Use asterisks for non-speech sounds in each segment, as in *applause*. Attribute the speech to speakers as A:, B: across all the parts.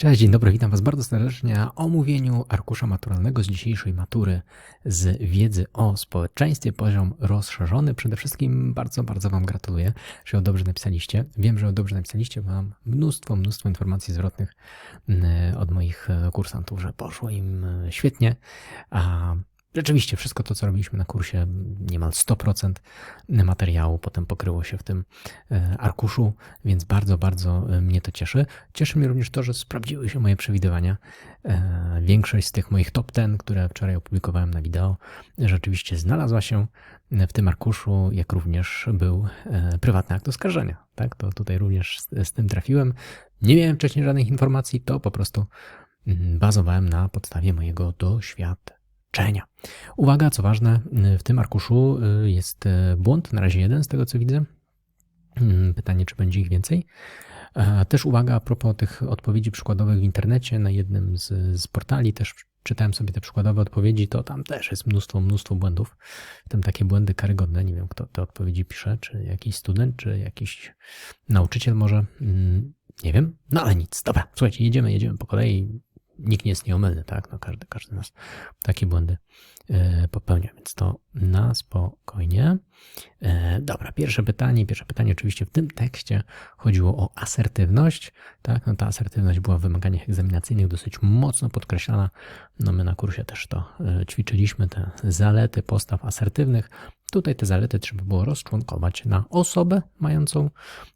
A: Cześć, dzień dobry, witam Was bardzo serdecznie na omówieniu arkusza maturalnego z dzisiejszej matury z wiedzy o społeczeństwie. Poziom rozszerzony. Przede wszystkim bardzo, bardzo Wam gratuluję, że ją dobrze napisaliście. Wiem, że ją dobrze napisaliście, mam mnóstwo, mnóstwo informacji zwrotnych mm, od moich kursantów, że poszło im e, świetnie. A Rzeczywiście, wszystko to, co robiliśmy na kursie, niemal 100% materiału potem pokryło się w tym e, arkuszu, więc bardzo, bardzo e, mnie to cieszy. Cieszy mnie również to, że sprawdziły się moje przewidywania. E, większość z tych moich top 10, które wczoraj opublikowałem na wideo, rzeczywiście znalazła się w tym arkuszu, jak również był prywatny akt oskarżenia. Tak, to tutaj również z, z tym trafiłem. Nie miałem wcześniej żadnych informacji, to po prostu mm, bazowałem na podstawie mojego doświadczenia Uwaga, co ważne, w tym arkuszu y, jest y, błąd, na razie jeden z tego co widzę. Mm, pytanie, czy będzie ich więcej. Też uwaga a propos tych odpowiedzi przykładowych w internecie, na jednym z, z portali też czytałem sobie te przykładowe odpowiedzi, to tam też jest mnóstwo, mnóstwo błędów. W tym takie błędy karygodne. Nie wiem, kto te odpowiedzi pisze, czy jakiś student, czy jakiś nauczyciel może. Mm, nie wiem, no ale nic. Dobra, słuchajcie, jedziemy, jedziemy po kolei nikt nie jest nieomylny, tak? No każdy, każdy z nas takie błędy e, popełnia, więc to na spokojnie. E, dobra, pierwsze pytanie. Pierwsze pytanie oczywiście w tym tekście chodziło o asertywność, tak? No ta asertywność była w wymaganiach egzaminacyjnych dosyć mocno podkreślana. No my na kursie też to e, ćwiczyliśmy, te zalety postaw asertywnych. Tutaj te zalety trzeba było rozczłonkować na osobę mającą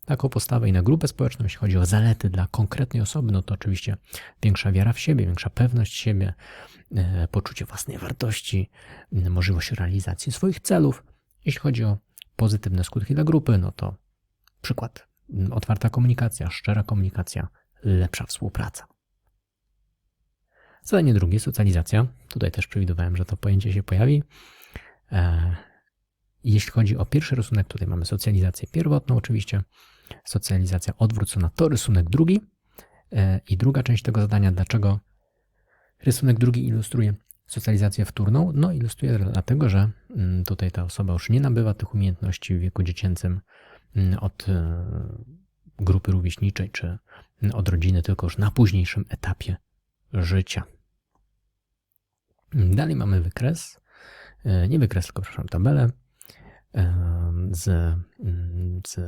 A: taką postawę i na grupę społeczną. Jeśli chodzi o zalety dla konkretnej osoby, no to oczywiście większa wiara w siebie, większa pewność siebie, e, poczucie własnej wartości, możliwość realizacji swoich celów. Jeśli chodzi o pozytywne skutki dla grupy, no to przykład otwarta komunikacja, szczera komunikacja, lepsza współpraca. Zadanie drugie, socjalizacja. Tutaj też przewidywałem, że to pojęcie się pojawi. Jeśli chodzi o pierwszy rysunek, tutaj mamy socjalizację pierwotną oczywiście, socjalizacja odwrócona to rysunek drugi. E, I druga część tego zadania, dlaczego rysunek drugi ilustruje socjalizację wtórną? No ilustruje dlatego, że mm, tutaj ta osoba już nie nabywa tych umiejętności w wieku dziecięcym mm, od e, grupy rówieśniczej czy mm, od rodziny, tylko już na późniejszym etapie życia. Dalej mamy wykres, e, nie wykres, tylko przepraszam, tabelę z, z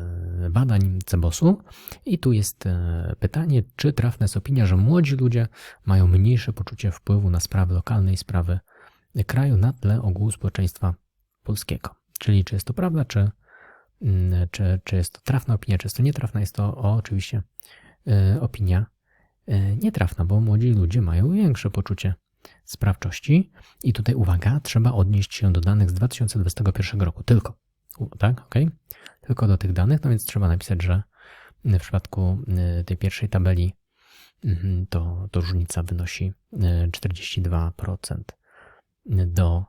A: badań Cebosu i tu jest e, pytanie, czy trafna jest opinia, że młodzi ludzie mają mniejsze poczucie wpływu na sprawy lokalne i sprawy kraju na tle ogółu społeczeństwa polskiego. Czyli czy jest to prawda, czy, mm, czy, czy jest to trafna opinia, czy jest to nietrafna. Jest to o, oczywiście e, opinia e, nietrafna, bo młodzi ludzie mają większe poczucie sprawczości. I tutaj uwaga, trzeba odnieść się do danych z 2021 roku. Tylko, tak, ok? Tylko do tych danych, no więc trzeba napisać, że w przypadku y, tej pierwszej tabeli mhm, to, to różnica wynosi 42% y, do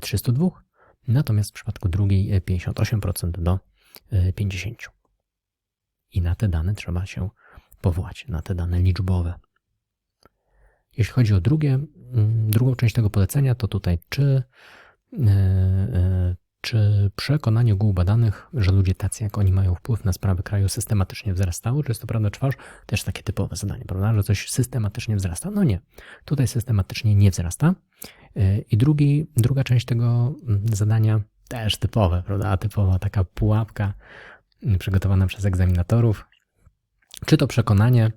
A: 302, y, natomiast w przypadku drugiej 58% do 50. I na te dane trzeba się powołać, na te dane liczbowe. Jeśli chodzi o drugie, mm, drugą część tego polecenia, to tutaj czy, e, e, czy przekonanie ogółu badanych, że ludzie tacy jak oni mają wpływ na sprawy kraju systematycznie wzrastało, czy jest to prawda czy? Też takie typowe zadanie, prawda, że coś systematycznie wzrasta. No nie, tutaj systematycznie nie wzrasta. E, I drugi, druga część tego mm, zadania też typowe, prawda, typowa taka pułapka mm, przygotowana przez egzaminatorów, czy to przekonanie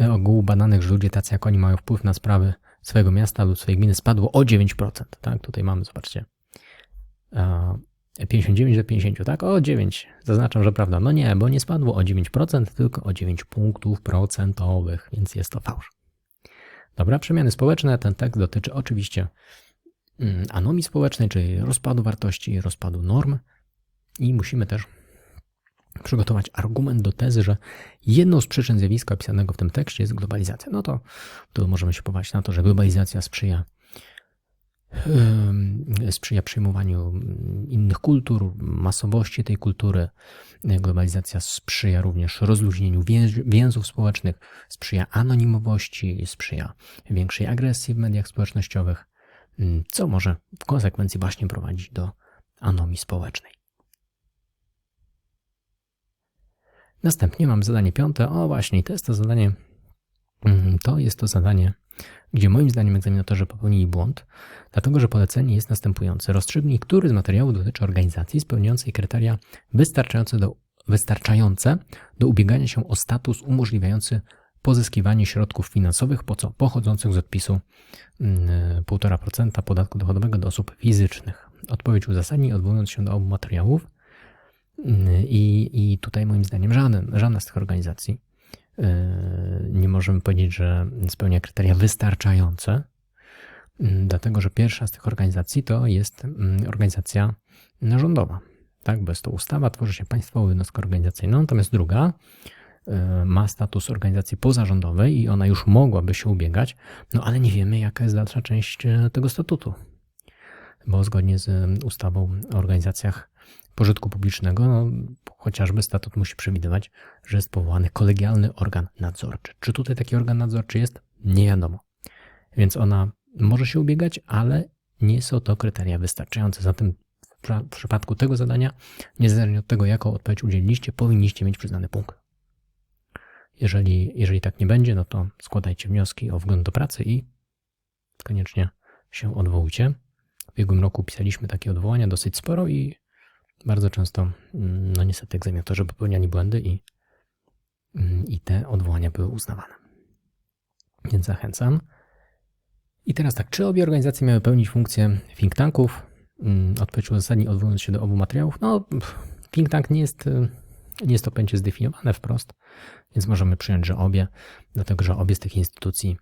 A: e, ogółu badanych, że ludzie tacy jak oni mają wpływ na sprawy swojego miasta lub swojej gminy spadło o 9%. Tak, tutaj mamy, zobaczcie, 59 do 50, tak? O 9. Zaznaczam, że prawda. No nie, bo nie spadło o 9%, tylko o 9 punktów procentowych, więc jest to fałsz. Dobra, przemiany społeczne. Ten tekst dotyczy oczywiście mm, anomii społecznej, czyli rozpadu wartości, rozpadu norm i musimy też przygotować argument do tezy, że jedną z przyczyn zjawiska opisanego w tym tekście jest globalizacja. No to, to możemy się powołać na to, że globalizacja sprzyja sprzyja przyjmowaniu innych kultur, masowości tej kultury. Globalizacja sprzyja również rozluźnieniu więzów społecznych, sprzyja anonimowości, sprzyja większej agresji w mediach społecznościowych, co może w konsekwencji właśnie prowadzić do anomii społecznej. Następnie mam zadanie piąte. O właśnie, to jest to zadanie to jest to zadanie, gdzie moim zdaniem egzaminatorzy popełnili błąd, dlatego że polecenie jest następujące. Rozstrzygnij, który z materiałów dotyczy organizacji spełniającej kryteria wystarczające do, wystarczające do ubiegania się o status umożliwiający pozyskiwanie środków finansowych po co? pochodzących z odpisu 1,5% mm, podatku dochodowego do osób fizycznych. Odpowiedź uzasadnij, odwołując się do obu materiałów. Mm, I, I tutaj moim zdaniem żaden, żadna z tych organizacji yy, nie możemy powiedzieć, że spełnia kryteria wystarczające, mm, dlatego że pierwsza z tych organizacji to jest organizacja rządowa. Tak, bo jest to ustawa, tworzy się państwową jednostkę organizacyjną, natomiast druga E, ma status organizacji pozarządowej i ona już mogłaby się ubiegać, no ale nie wiemy, jaka jest dalsza część e, tego statutu. Bo zgodnie z ustawą o organizacjach pożytku publicznego, no, chociażby statut musi przewidywać, że jest powołany kolegialny organ nadzorczy. Czy tutaj taki organ nadzorczy jest? Nie wiadomo. Więc ona może się ubiegać, ale nie są to kryteria wystarczające. Zatem w przypadku tego zadania, niezależnie od tego, jaką odpowiedź udzieliliście, powinniście mieć przyznany punkt. Jeżeli, jeżeli tak nie będzie, no to składajcie wnioski o wgląd do pracy i koniecznie się odwołujcie. W ubiegłym roku pisaliśmy takie odwołania dosyć sporo i bardzo często, mm, no niestety, egzaminatorzy popełniali błędy i, mm, i te odwołania były uznawane. Więc zachęcam. I teraz tak, czy obie organizacje miały pełnić funkcję think tanków? Mm, odpowiedź uzasadni, odwołując się do obu materiałów. No, think tank nie jest, nie jest to pojęcie zdefiniowane wprost. Więc możemy przyjąć, że obie, dlatego że obie z tych instytucji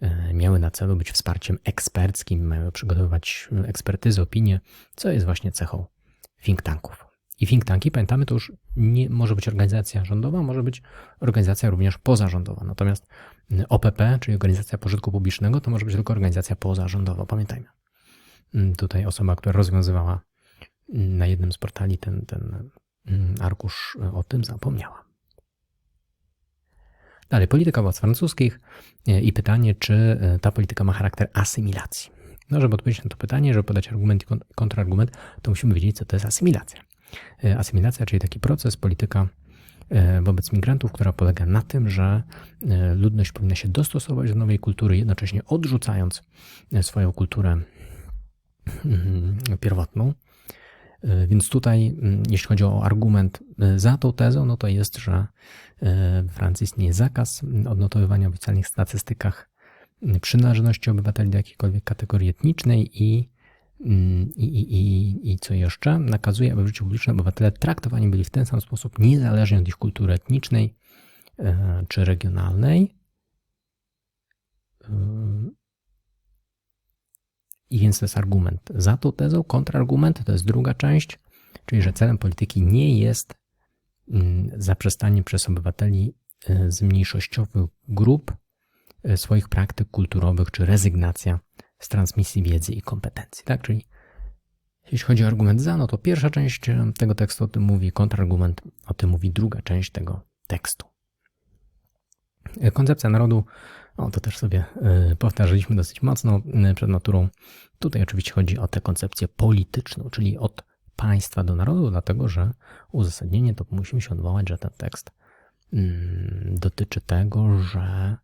A: e, miały na celu być wsparciem eksperckim, mają przygotowywać ekspertyzy, opinie, co jest właśnie cechą think tanków. I think tanki, pamiętamy, to już nie może być organizacja rządowa, może być organizacja również pozarządowa. Natomiast OPP, czyli Organizacja Pożytku Publicznego, to może być tylko organizacja pozarządowa. Pamiętajmy. Mm, tutaj osoba, która rozwiązywała mm, na jednym z portali ten, ten mm, arkusz o tym zapomniała. Dalej, polityka władz francuskich e, i pytanie, czy e, ta polityka ma charakter asymilacji. No, żeby odpowiedzieć na to pytanie, żeby podać argument i kontrargument, to musimy wiedzieć, co to jest asymilacja. E, asymilacja, czyli taki proces, polityka wobec migrantów, która polega na tym, że ludność powinna się dostosować do nowej kultury, jednocześnie odrzucając swoją kulturę mm, pierwotną. E, więc tutaj, mm, jeśli chodzi o argument e, za tą tezą, no to jest, że e, w Francji istnieje zakaz odnotowywania w oficjalnych statystykach przynależności obywateli do jakiejkolwiek kategorii etnicznej i, mm, i, i, i, i co jeszcze? Nakazuje, aby w życiu publicznym obywatele traktowani byli w ten sam sposób, niezależnie od ich kultury etnicznej czy regionalnej. I więc to jest argument za tą tezą. Kontrargument to jest druga część, czyli że celem polityki nie jest mm, zaprzestanie przez obywateli e, z mniejszościowych grup e, swoich praktyk kulturowych, czy rezygnacja z transmisji wiedzy i kompetencji. Tak? Czyli jeśli chodzi o argument za, no to pierwsza część e, tego tekstu o tym mówi, kontrargument o tym mówi druga część tego tekstu. Koncepcja narodu o, to też sobie powtarzaliśmy dosyć mocno przed maturą. Tutaj oczywiście chodzi o tę koncepcję polityczną, czyli od państwa do narodu, dlatego że uzasadnienie to musimy się odwołać, że ten tekst mm, dotyczy tego, że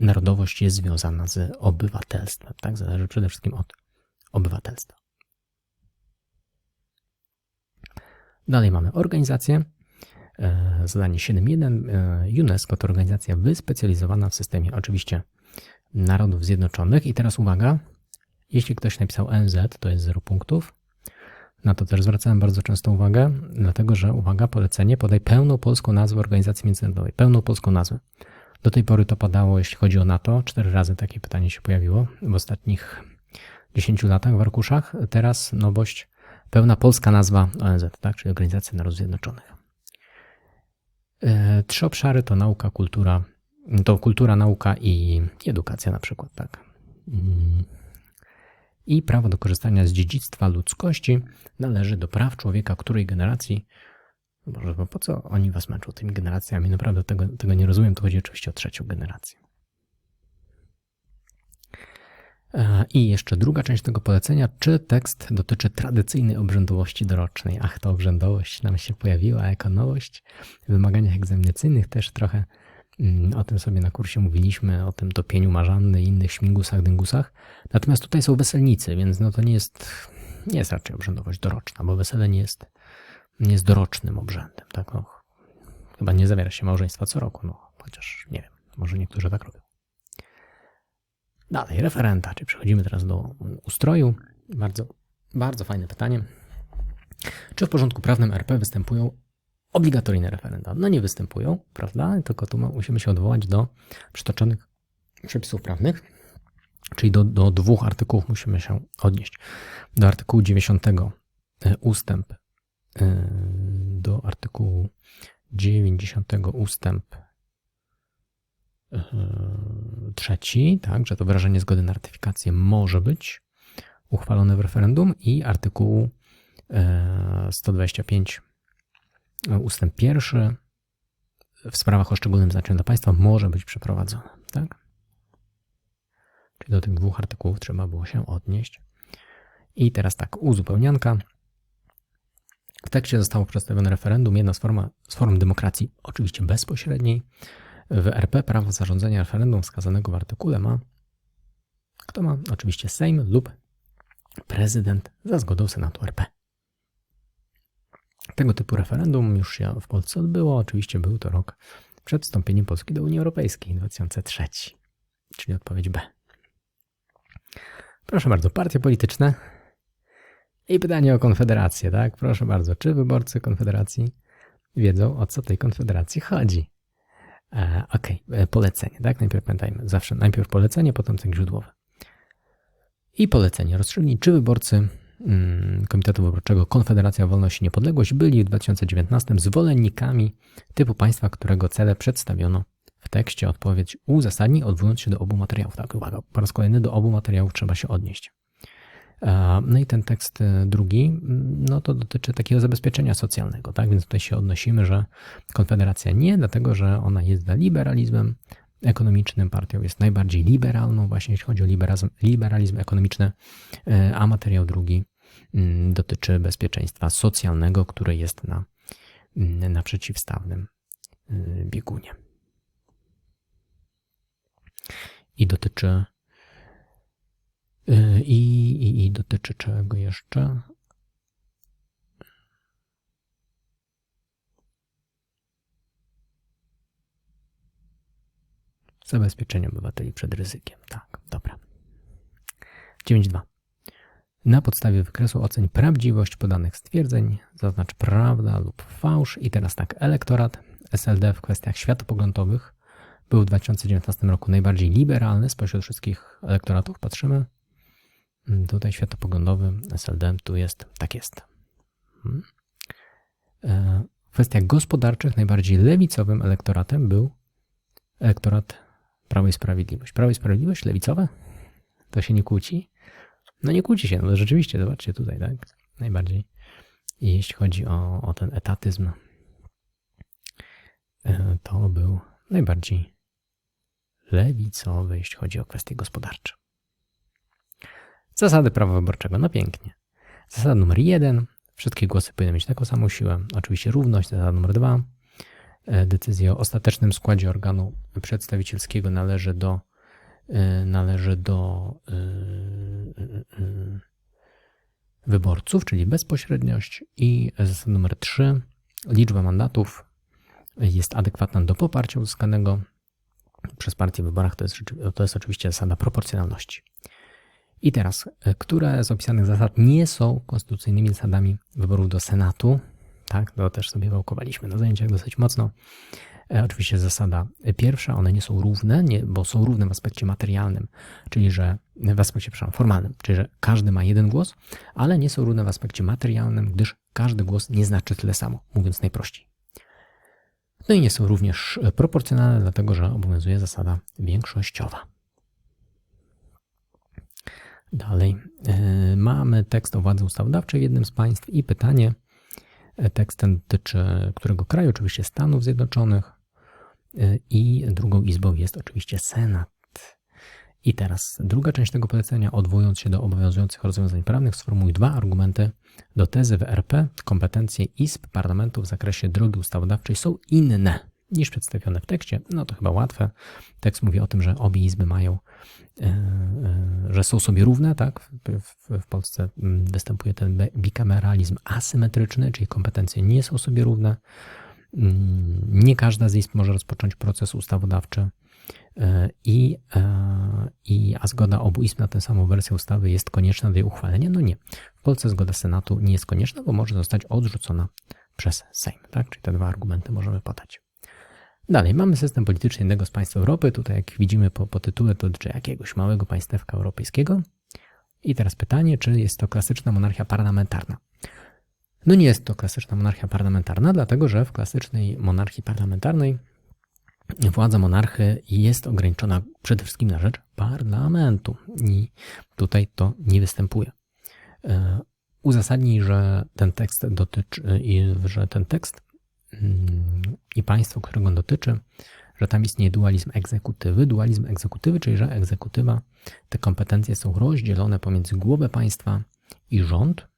A: narodowość jest związana z obywatelstwem. Tak? Zależy przede wszystkim od obywatelstwa. Dalej mamy organizację. E, zadanie 7.1. E, UNESCO to organizacja wyspecjalizowana w systemie oczywiście Narodów Zjednoczonych. I teraz uwaga, jeśli ktoś napisał NZ, to jest 0 punktów. Na to też zwracałem bardzo często uwagę, dlatego że, uwaga, polecenie, podaj pełną polską nazwę organizacji międzynarodowej. Pełną polską nazwę. Do tej pory to padało, jeśli chodzi o NATO. Cztery razy takie pytanie się pojawiło w ostatnich 10 latach w arkuszach. Teraz nowość, pełna polska nazwa ONZ, tak? czyli Organizacja Narodów Zjednoczonych. E, trzy obszary to nauka, kultura, to kultura, nauka i edukacja na przykład, tak. I prawo do korzystania z dziedzictwa ludzkości należy do praw człowieka której generacji. Boże, bo po co oni was męczą tymi generacjami? Naprawdę tego, tego nie rozumiem. To chodzi oczywiście o trzecią generację. E, I jeszcze druga część tego polecenia, czy tekst dotyczy tradycyjnej obrzędowości dorocznej. Ach, ta obrzędowość nam się pojawiła jako nowość. W wymaganiach egzaminacyjnych też trochę o tym sobie na kursie mówiliśmy, o tym topieniu marzanny i innych śmigusach, dyngusach. Natomiast tutaj są weselnicy, więc no to nie jest, nie jest raczej obrzędowość doroczna, bo wesele nie jest, nie jest dorocznym obrzędem. Tak? No, chyba nie zawiera się małżeństwa co roku, no, chociaż nie wiem, może niektórzy tak robią. Dalej, referenta, czyli przechodzimy teraz do ustroju. Bardzo, bardzo fajne pytanie. Czy w porządku prawnym RP występują obligatoryjne referenda? No nie występują, prawda? Tylko tu musimy się odwołać do przytoczonych przepisów prawnych, czyli do, do dwóch artykułów musimy się odnieść. Do artykułu 90 e, ustęp e, do artykułu 90 ustęp trzeci, tak, że to wyrażenie zgody na ratyfikację może być uchwalone w referendum i artykułu 125 e, ustęp pierwszy w sprawach o szczególnym znaczeniu dla państwa może być przeprowadzone. Tak? Czyli do tych dwóch artykułów trzeba było się odnieść. I teraz tak, uzupełnianka. W tekście zostało przedstawione referendum, jedna z, forma, z form demokracji, oczywiście bezpośredniej, w RP prawo zarządzania referendum wskazanego w artykule ma kto ma? Oczywiście Sejm lub prezydent za zgodą Senatu RP. Tego typu referendum już się w Polsce odbyło. Oczywiście był to rok przed wstąpieniem Polski do Unii Europejskiej, 2003, czyli odpowiedź B. Proszę bardzo, partie polityczne i pytanie o Konfederację, tak? Proszę bardzo, czy wyborcy Konfederacji wiedzą, o co tej Konfederacji chodzi? E, ok, e, polecenie, tak? Najpierw pamiętajmy, zawsze najpierw polecenie, potem cel źródłowy. I polecenie. Rozstrzygnij, czy wyborcy Komitetu Wyborczego Konfederacja Wolność i Niepodległość byli w 2019 zwolennikami typu państwa, którego cele przedstawiono w tekście. Odpowiedź uzasadnij, odwołując się do obu materiałów. Tak, uwaga, po raz kolejny do obu materiałów trzeba się odnieść. No i ten tekst e, drugi, no to dotyczy takiego zabezpieczenia socjalnego, tak? Więc tutaj się odnosimy, że Konfederacja nie, dlatego że ona jest za liberalizmem ekonomicznym, partią jest najbardziej liberalną, właśnie jeśli chodzi o liberalizm, liberalizm ekonomiczny, e, a materiał drugi mm, dotyczy bezpieczeństwa socjalnego, które jest na, mm, na przeciwstawnym e, biegunie. I dotyczy Y, I, i, I dotyczy czego jeszcze? Zabezpieczenie obywateli przed ryzykiem. Tak, dobra. 9.2. Na podstawie wykresu oceń prawdziwość podanych stwierdzeń, zaznacz prawda lub fałsz. I teraz tak, elektorat SLD w kwestiach światopoglądowych był w 2019 roku najbardziej liberalny spośród wszystkich elektoratów. Patrzymy. Mm, tutaj światopoglądowy SLD tu jest, tak jest. Hmm. E, w kwestiach gospodarczych najbardziej lewicowym elektoratem był elektorat Prawo i Sprawiedliwość. Prawo i Sprawiedliwość lewicowe? To się nie kłóci? No nie kłóci się, no rzeczywiście, zobaczcie tutaj, tak? Najbardziej. I jeśli chodzi o, o ten etatyzm, e, to był najbardziej lewicowy, jeśli chodzi o kwestie gospodarcze. Zasady prawa wyborczego, no pięknie. Zasada numer jeden, wszystkie głosy powinny mieć taką samą siłę. Oczywiście równość. Zasada numer dwa, e, decyzja o ostatecznym składzie organu przedstawicielskiego należy do należy do e, wyborców, czyli bezpośredniość. I zasada numer trzy, liczba mandatów jest adekwatna do poparcia uzyskanego przez partię w wyborach. To jest, to jest oczywiście zasada proporcjonalności. I teraz, e, które z opisanych zasad nie są konstytucyjnymi zasadami wyborów do Senatu? Tak, to też sobie wałkowaliśmy na zajęciach dosyć mocno. E, oczywiście zasada pierwsza, one nie są równe, nie, bo są równe w aspekcie materialnym, czyli że w aspekcie, formalnym, czyli że każdy ma jeden głos, ale nie są równe w aspekcie materialnym, gdyż każdy głos nie znaczy tyle samo, mówiąc najprościej. No i nie są również proporcjonalne, dlatego że obowiązuje zasada większościowa. Dalej. E, mamy tekst o władzy ustawodawczej w jednym z państw i pytanie. E, tekst ten dotyczy którego kraju? Oczywiście Stanów Zjednoczonych. E, I drugą izbą jest oczywiście Senat. I teraz druga część tego polecenia, odwołując się do obowiązujących rozwiązań prawnych, sformułuj dwa argumenty do tezy w RP. Kompetencje ISP parlamentu w zakresie drogi ustawodawczej są inne niż przedstawione w tekście. No to chyba łatwe. Tekst mówi o tym, że obie izby mają, e, e, że są sobie równe, tak? W, w Polsce mm, występuje ten bikameralizm asymetryczny, czyli kompetencje nie są sobie równe. Mm, nie każda z izb może rozpocząć proces ustawodawczy e, i, i, a zgoda obu izb na tę samą wersję ustawy jest konieczna do jej uchwalenia? No nie. W Polsce zgoda Senatu nie jest konieczna, bo może zostać odrzucona przez Sejm. Tak? Czyli te dwa argumenty możemy podać. Dalej, mamy system polityczny jednego z państw Europy. Tutaj, jak widzimy po, po tytule, to dotyczy jakiegoś małego państewka europejskiego. I teraz pytanie, czy jest to klasyczna monarchia parlamentarna? No nie jest to klasyczna monarchia parlamentarna, dlatego że w klasycznej monarchii parlamentarnej władza monarchy jest ograniczona przede wszystkim na rzecz parlamentu. I tutaj to nie występuje. E, uzasadnij, że ten tekst dotyczy, że ten tekst mm, i państwo, którego dotyczy, że tam istnieje dualizm egzekutywy. Dualizm egzekutywy, czyli że egzekutywa, te kompetencje są rozdzielone pomiędzy głowę państwa i rząd.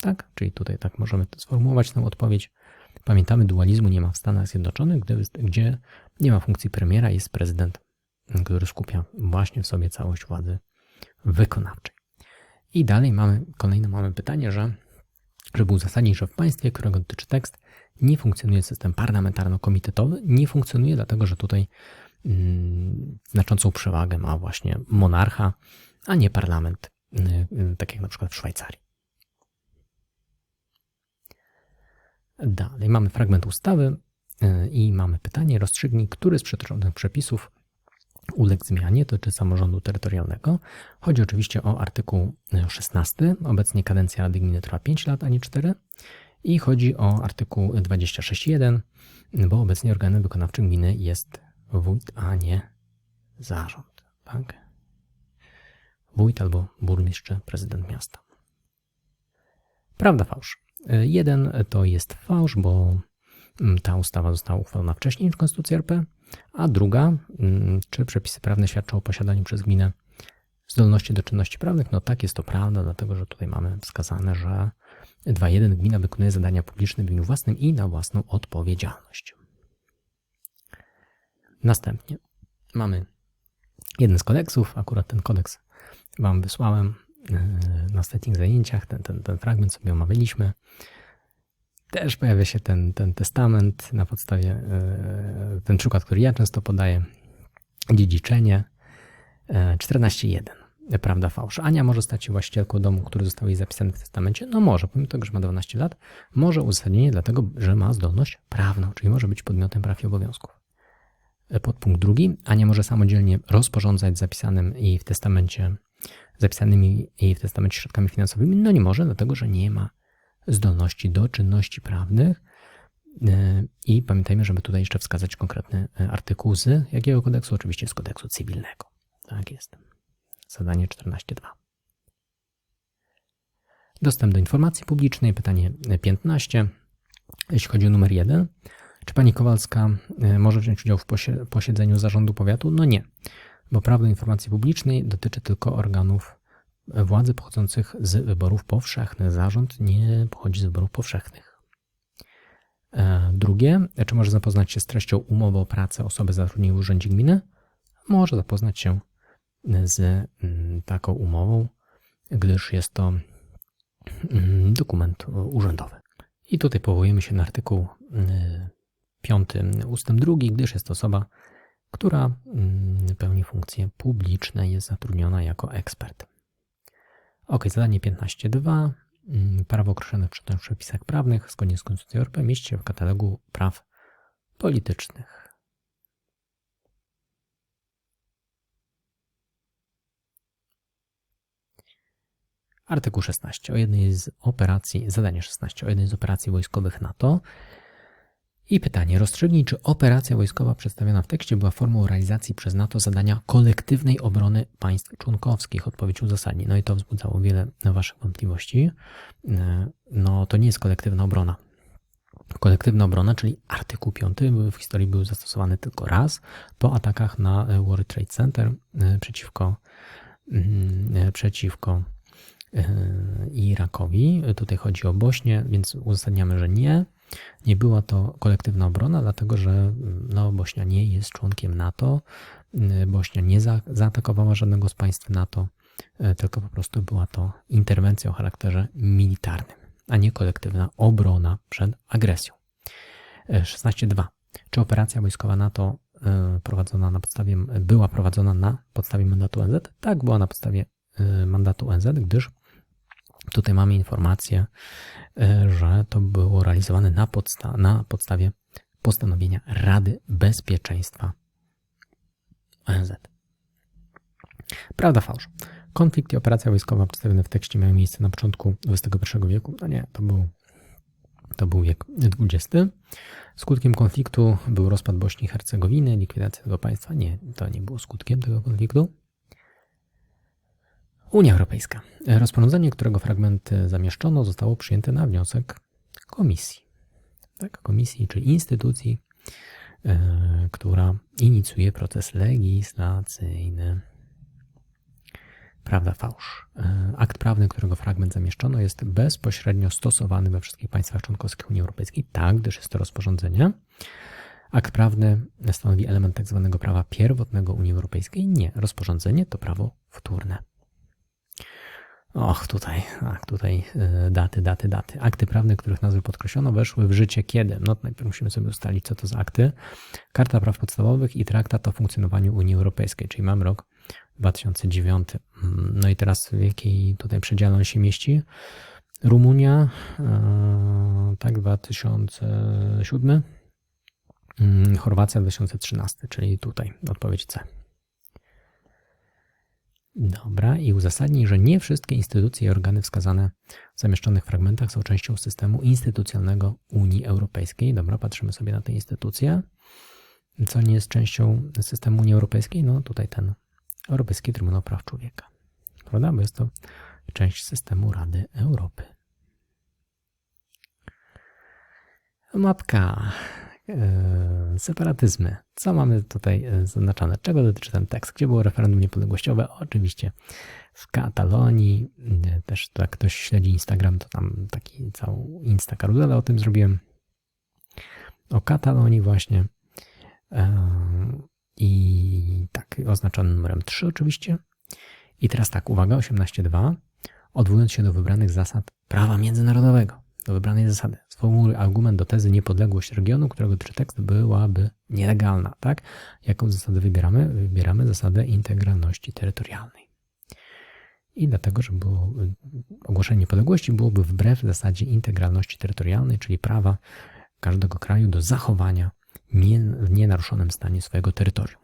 A: Tak? Czyli tutaj tak możemy sformułować tę odpowiedź. Pamiętamy, dualizmu nie ma w Stanach Zjednoczonych, gdzie, nie ma funkcji premiera, jest prezydent, który skupia właśnie w sobie całość władzy wykonawczej. I dalej mamy, kolejne mamy pytanie, że żeby uzasadnić, że w państwie, którego dotyczy tekst, nie funkcjonuje system parlamentarno-komitetowy, nie funkcjonuje dlatego, że tutaj mm, znaczącą przewagę ma właśnie monarcha, a nie parlament, y, y, tak jak na przykład w Szwajcarii. Dalej mamy fragment ustawy y, i mamy pytanie, rozstrzygnij, który z przytoczonych przepisów uległ zmianie, to czy samorządu terytorialnego. Chodzi oczywiście o artykuł 16. Obecnie kadencja Rady Gminy trwa 5 lat, a nie 4. I chodzi o artykuł 26.1, bo obecnie organem wykonawczym gminy jest wójt, a nie zarząd. Tak? Wójt albo burmistrz, prezydent miasta. Prawda, fałsz. Jeden to jest fałsz, bo mm, ta ustawa została uchwalona wcześniej niż Konstytucja RP, a druga, mm, czy przepisy prawne świadczą o posiadaniu przez gminę zdolności do czynności prawnych? No tak, jest to prawda, dlatego że tutaj mamy wskazane, że 2.1 gmina wykonuje zadania publiczne w imieniu własnym i na własną odpowiedzialność. Następnie mamy jeden z kodeksów, akurat ten kodeks Wam wysłałem na setting zajęciach, ten, ten, ten fragment sobie omawialiśmy. Też pojawia się ten, ten testament na podstawie, e, ten przykład, który ja często podaję, dziedziczenie 14.1. E, prawda, fałsz. Ania może stać się właścicielką domu, który został jej zapisany w testamencie? No może, pomimo tego, że ma 12 lat, może uzasadnienie dlatego, że ma zdolność prawną, czyli może być podmiotem praw i obowiązków. Podpunkt drugi. Ania może samodzielnie rozporządzać zapisanym jej w testamencie, zapisanymi jej w testamencie środkami finansowymi? No nie może, dlatego, że nie ma zdolności do czynności prawnych. I pamiętajmy, żeby tutaj jeszcze wskazać konkretny artykuł z jakiego kodeksu? Oczywiście z kodeksu cywilnego. Tak jest zadanie 14.2. Dostęp do informacji publicznej, pytanie 15. Jeśli chodzi o numer 1, czy pani Kowalska e, może wziąć udział w posiedzeniu zarządu powiatu? No nie, bo prawo informacji publicznej dotyczy tylko organów władzy pochodzących z wyborów powszechnych. Zarząd nie pochodzi z wyborów powszechnych. E, drugie, czy może zapoznać się z treścią umowy o pracę osoby zatrudnionej w urzędzie gminy? Może zapoznać się z mm, taką umową, gdyż jest to mm, dokument urzędowy. I tutaj powołujemy się na artykuł 5 y, ustęp 2, gdyż jest to osoba, która mm, pełni funkcje publiczne, jest zatrudniona jako ekspert. Ok, zadanie 15.2. Prawo określone w przepisach prawnych zgodnie z Konstytucją RP mieści się w katalogu praw politycznych. Artykuł 16 o jednej z operacji, zadanie 16 o jednej z operacji wojskowych NATO. I pytanie, rozstrzygnij, czy operacja wojskowa przedstawiona w tekście była formą realizacji przez NATO zadania kolektywnej obrony państw członkowskich? Odpowiedź uzasadni. No i to wzbudzało wiele Waszych wątpliwości. No to nie jest kolektywna obrona. Kolektywna obrona, czyli artykuł 5 w historii był zastosowany tylko raz po atakach na e, World Trade Center e, przeciwko, mm, e, przeciwko Irakowi. Tutaj chodzi o Bośnię, więc uzasadniamy, że nie. Nie była to kolektywna obrona, dlatego że mm, no, Bośnia nie jest członkiem NATO. Bośnia nie za, zaatakowała żadnego z państw NATO, tylko po prostu była to interwencja o charakterze militarnym a nie kolektywna obrona przed agresją. 16.2. E, Czy operacja wojskowa NATO prowadzona na podstawie, była prowadzona na podstawie mandatu ONZ? Tak, była na podstawie mandatu ONZ, gdyż tutaj mamy informację, że to było realizowane na, podsta na podstawie postanowienia Rady Bezpieczeństwa ONZ. Prawda, fałsz. Konflikt i operacja wojskowa przedstawione w tekście miały miejsce na początku XXI wieku. No nie, to był, to był wiek XX. Skutkiem konfliktu był rozpad Bośni i Hercegowiny, likwidacja tego państwa. Nie, to nie było skutkiem tego konfliktu. Unia Europejska. Rozporządzenie, którego fragmenty zamieszczono, zostało przyjęte na wniosek komisji. Tak, komisji, czyli instytucji, yy, która inicjuje proces legislacyjny. Prawda, fałsz. E, akt prawny, którego fragment zamieszczono, jest bezpośrednio stosowany we wszystkich państwach członkowskich Unii Europejskiej, tak, gdyż jest to rozporządzenie. Akt prawny stanowi element tak zwanego prawa pierwotnego Unii Europejskiej. Nie, rozporządzenie to prawo wtórne. Och, tutaj, ach, tutaj e, daty, daty, daty. Akty prawne, których nazwy podkreślono, weszły w życie kiedy? No najpierw musimy sobie ustalić, co to za akty. Karta Praw Podstawowych i Traktat o funkcjonowaniu Unii Europejskiej, czyli mam rok 2009. No i teraz w jakiej tutaj przedziale on się mieści? Rumunia, e, tak, 2007. Mm, Chorwacja 2013, czyli tutaj odpowiedź C. Dobra, i uzasadnij, że nie wszystkie instytucje i organy wskazane w zamieszczonych fragmentach są częścią systemu instytucjonalnego Unii Europejskiej. Dobra, patrzymy sobie na te instytucje. Co nie jest częścią systemu Unii Europejskiej? No tutaj ten Europejski Trybunał Praw Człowieka. Prawda? Bo jest to część systemu Rady Europy. Mapka. E, separatyzmy. Co mamy tutaj e, zaznaczone? Czego dotyczy ten tekst? Gdzie było referendum niepodległościowe? Oczywiście w Katalonii. E, też jak ktoś śledzi Instagram, to tam taki całą insta karuzelę o tym zrobiłem. O Katalonii właśnie. I tak, oznaczony numerem 3 oczywiście. I teraz tak, uwaga, 18.2. Odwołując się do wybranych zasad prawa międzynarodowego, do wybranej zasady, sformułuj argument do tezy niepodległość regionu, którego dotyczy tekst byłaby nielegalna, tak? Jaką zasadę wybieramy? Wybieramy zasadę integralności terytorialnej. I dlatego, że było, ogłoszenie niepodległości byłoby wbrew zasadzie integralności terytorialnej, czyli prawa każdego kraju do zachowania nie, w nienaruszonym stanie swojego terytorium.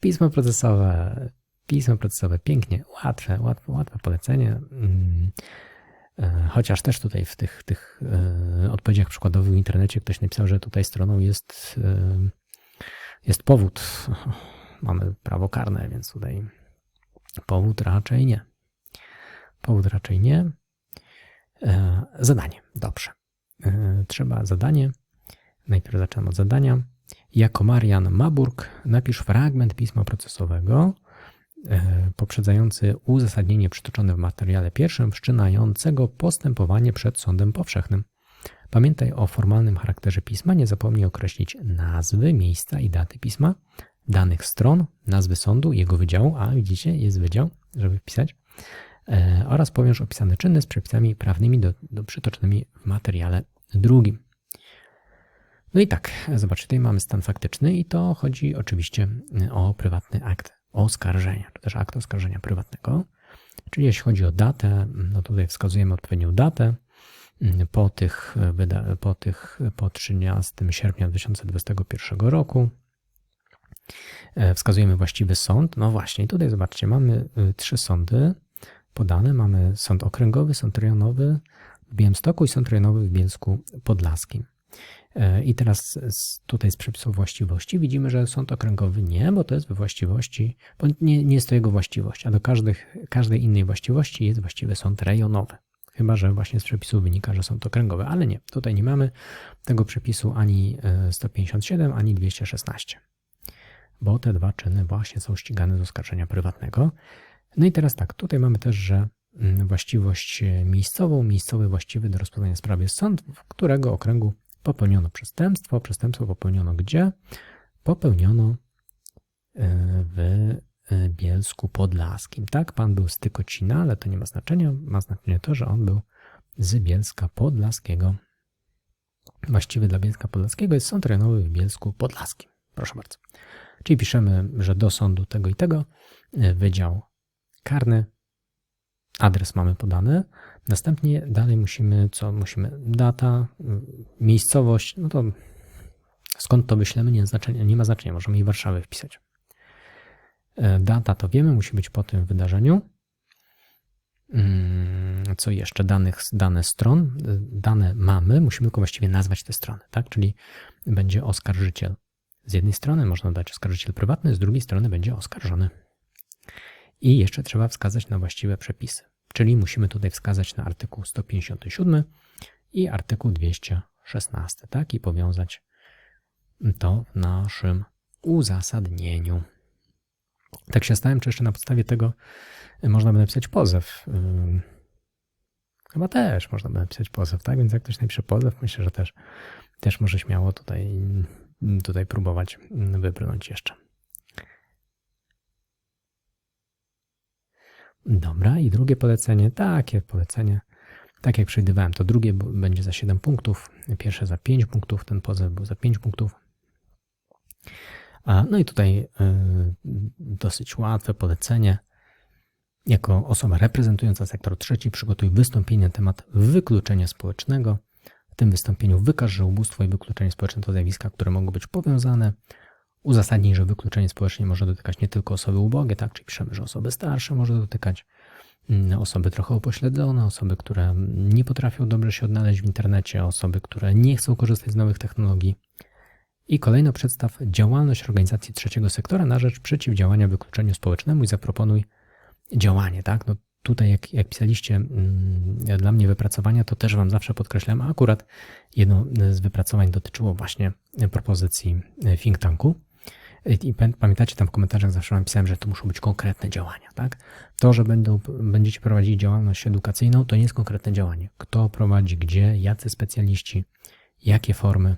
A: Pismo procesowe, pismo procesowe pięknie, łatwe, łatwe, łatwe polecenie. E, chociaż też tutaj w tych, tych e, odpowiedziach przykładowych w internecie ktoś napisał, że tutaj stroną jest, e, jest powód. *laughs* Mamy prawo karne, więc tutaj powód raczej nie. Powód raczej nie. Zadanie. Dobrze. Trzeba zadanie Najpierw zaczynam od zadania. Jako Marian Maburg napisz fragment pisma procesowego poprzedzający uzasadnienie przytoczone w materiale pierwszym, wszczynającego postępowanie przed sądem powszechnym. Pamiętaj o formalnym charakterze pisma, nie zapomnij określić nazwy, miejsca i daty pisma, danych stron, nazwy sądu, jego wydziału, a widzicie, jest wydział, żeby wpisać, e, oraz powiąż opisane czyny z przepisami prawnymi do, do przytoczonymi w materiale drugim. No i tak, zobaczcie, tutaj mamy stan faktyczny i to chodzi oczywiście o prywatny akt oskarżenia, czy też akt oskarżenia prywatnego. Czyli jeśli chodzi o datę, no tutaj wskazujemy odpowiednią datę. Po tych, po tych, po 13 sierpnia 2021 roku e, wskazujemy właściwy sąd. No właśnie, tutaj zobaczcie, mamy trzy sądy podane. Mamy sąd okręgowy, sąd rejonowy w Białymstoku i sąd rejonowy w Bielsku Podlaskim. E, I teraz tutaj z przepisów właściwości widzimy, że sąd okręgowy nie, bo to jest we właściwości, bo nie, nie jest to jego właściwość, a do każdych, każdej innej właściwości jest właściwy sąd rejonowy. Chyba, że właśnie z przepisu wynika, że są to kręgowe, ale nie, tutaj nie mamy tego przepisu ani e, 157, ani 216, bo te dwa czyny właśnie są ścigane z oskarżenia prywatnego. No i teraz tak, tutaj mamy też, że mm, właściwość e, miejscową, miejscowy właściwy do rozpoznania sprawy jest sąd, w którego okręgu popełniono przestępstwo. Przestępstwo popełniono gdzie? Popełniono e, w e, Bielsku Podlaskim. Tak, pan był z Tykocina, ale to nie ma znaczenia. Ma znaczenie to, że on był z Bielska Podlaskiego. Właściwy dla Bielska Podlaskiego jest sąd rejonowy w Bielsku Podlaskim. Proszę bardzo. Czyli piszemy, że do sądu tego i tego e, wydział karny, adres mamy podany. Następnie dalej musimy, co musimy, data, miejscowość, no to skąd to wyślemy, nie, znaczenia, nie ma znaczenia, możemy i Warszawy wpisać. E, Data to wiemy, musi być po tym wydarzeniu. Mm, Co jeszcze? Danych, dane stron. Y, Dane mamy, musimy tylko właściwie nazwać te strony, tak? Czyli będzie oskarżyciel. Z jednej strony można dać oskarżyciel prywatny, z drugiej strony będzie oskarżony. I jeszcze trzeba wskazać na właściwe przepisy. Czyli musimy tutaj wskazać na artykuł 157 i artykuł 216, tak? I powiązać to w naszym uzasadnieniu. Tak się stałem, czy jeszcze na podstawie tego można by napisać pozew. Ym, Chyba też można by napisać pozew, tak? Więc jak ktoś napisze pozew, myślę, że też, też może śmiało tutaj, tutaj próbować wybrnąć jeszcze. Dobra, i drugie polecenie, takie polecenie, tak jak przewidywałem, to drugie będzie za 7 punktów, pierwsze za 5 punktów, ten pozew był za 5 punktów. A, no i tutaj y, dosyć łatwe polecenie. Jako osoba reprezentująca sektor trzeci przygotuj wystąpienie na temat wykluczenia społecznego. W tym wystąpieniu wykaż, że ubóstwo i wykluczenie społeczne to zjawiska, które mogą być powiązane. Uzasadnij, że wykluczenie społeczne może dotykać nie tylko osoby ubogie, tak? Czyli piszemy, że osoby starsze może dotykać, mm, osoby trochę upośledzone, osoby, które nie potrafią dobrze się odnaleźć w internecie, osoby, które nie chcą korzystać z nowych technologii. I kolejno przedstaw działalność organizacji trzeciego sektora na rzecz przeciwdziałania wykluczeniu społecznemu i zaproponuj działanie, tak? No tutaj jak, jak pisaliście mm, dla mnie wypracowania, to też Wam zawsze podkreślam, a akurat jedno z wypracowań dotyczyło właśnie propozycji think tanku. I pamiętacie, tam w komentarzach zawsze Wam pisałem, że to muszą być konkretne działania, tak? To, że będą, będziecie prowadzili działalność edukacyjną, to nie jest konkretne działanie. Kto prowadzi, gdzie, jacy specjaliści, jakie formy,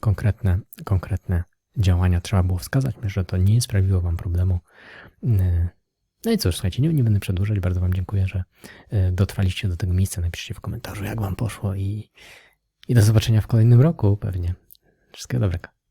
A: konkretne, konkretne działania trzeba było wskazać. Myślę, że to nie sprawiło Wam problemu. Yy, No i cóż, słuchajcie, nie, nie będę przedłużać. Bardzo Wam dziękuję, że yy, dotrwaliście do tego miejsca. Napiszcie w komentarzu, jak Wam poszło i, i do zobaczenia w kolejnym roku pewnie. Wszystkiego dobrego.